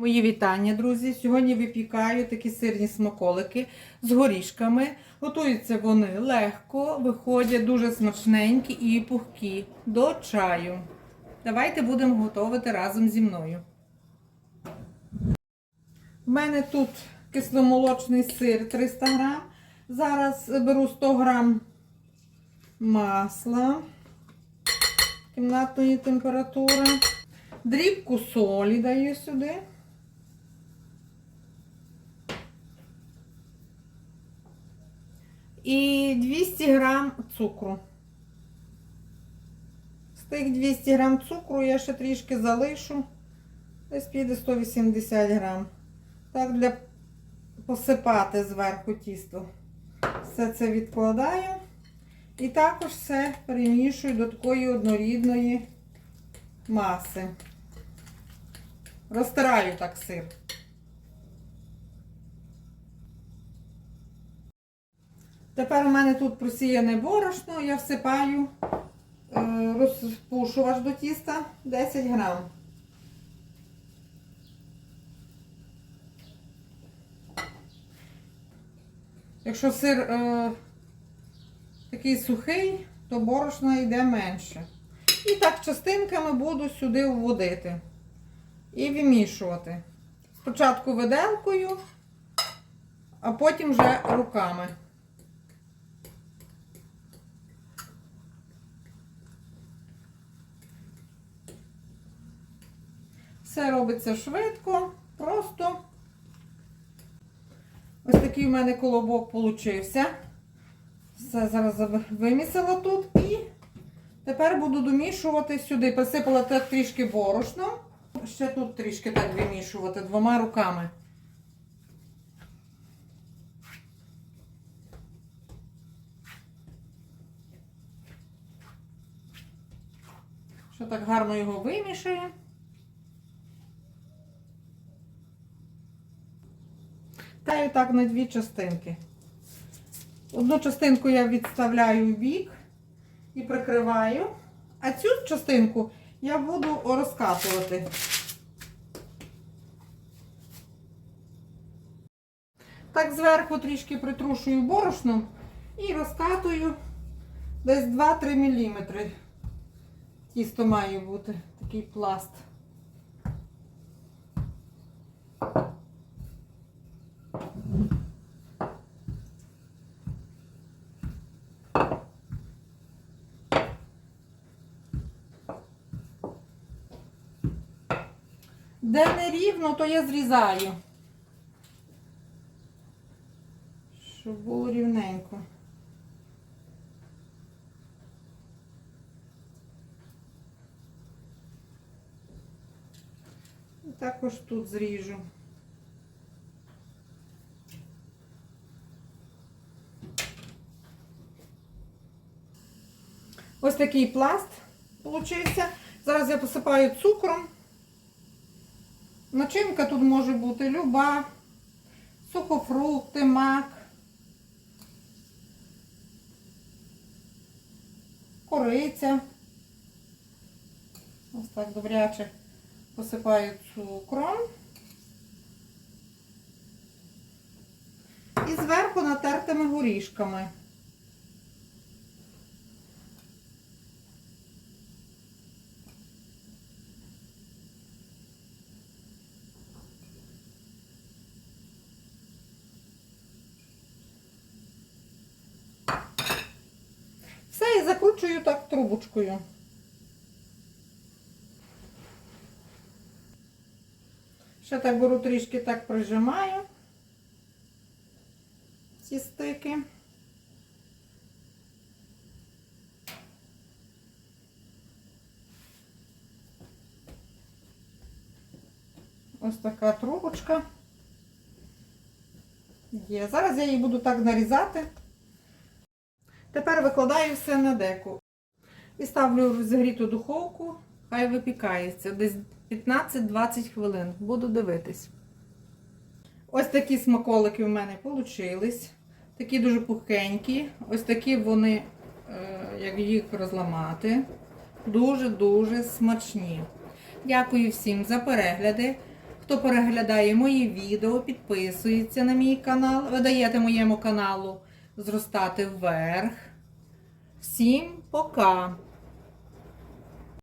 Мої вітання, друзі! Сьогодні випікаю такі сирні смаколики з горішками. Готуються вони легко, виходять дуже смачненькі і пухкі до чаю. Давайте будемо готувати разом зі мною. У мене тут кисломолочний сир 300 грам. Зараз беру 100 грам масла кімнатної температури. Дрібку солі даю сюди. І 200 грам цукру. З тих 200 грам цукру я ще трішки залишу. Десь піде 180 грам. Так, для посипати зверху тісто. Все це відкладаю. І також все перемішую до такої однорідної маси. Розтираю так сир. Тепер у мене тут просіяне борошно, я всипаю е, розпушувач до тіста 10 грам. Якщо сир е, такий сухий, то борошна йде менше. І так частинками буду сюди вводити і вимішувати. Спочатку виделкою, а потім вже руками. Все робиться швидко, просто. Ось такий у мене колобок получився. Все зараз вимісила тут і тепер буду домішувати сюди. Посипала так трішки борошном. Ще тут трішки так вимішувати двома руками. Що так гарно його вимішаю. Таю так на дві частинки. Одну частинку я відставляю в бік і прикриваю, а цю частинку я буду розкатувати. Так зверху трішки притрушую борошном і розкатую десь 2-3 мм. Тісто має бути такий пласт. Де не рівно, то я зрізаю. Щоб було рівненько. І також тут зріжу. Ось такий пласт получився. Зараз я посипаю цукром. Начинка тут може бути люба, сухофрукти, мак, кориця. Ось так добряче посипаю цукром. І зверху натертими горішками. Закручую так трубочкою. Ще так беру трішки так прижимаю ці стики. Ось така трубочка. Є. Зараз я її буду так нарізати. Тепер викладаю все на деку. І ставлю в розігріту духовку, хай випікається десь 15-20 хвилин. Буду дивитись. Ось такі смаколики в мене вийшли. Такі дуже пухенькі. Ось такі вони, е, як їх розламати. Дуже-дуже смачні. Дякую всім за перегляди. хто переглядає мої відео, підписується на мій канал. Ви даєте моєму каналу зростати вверх. Всім пока!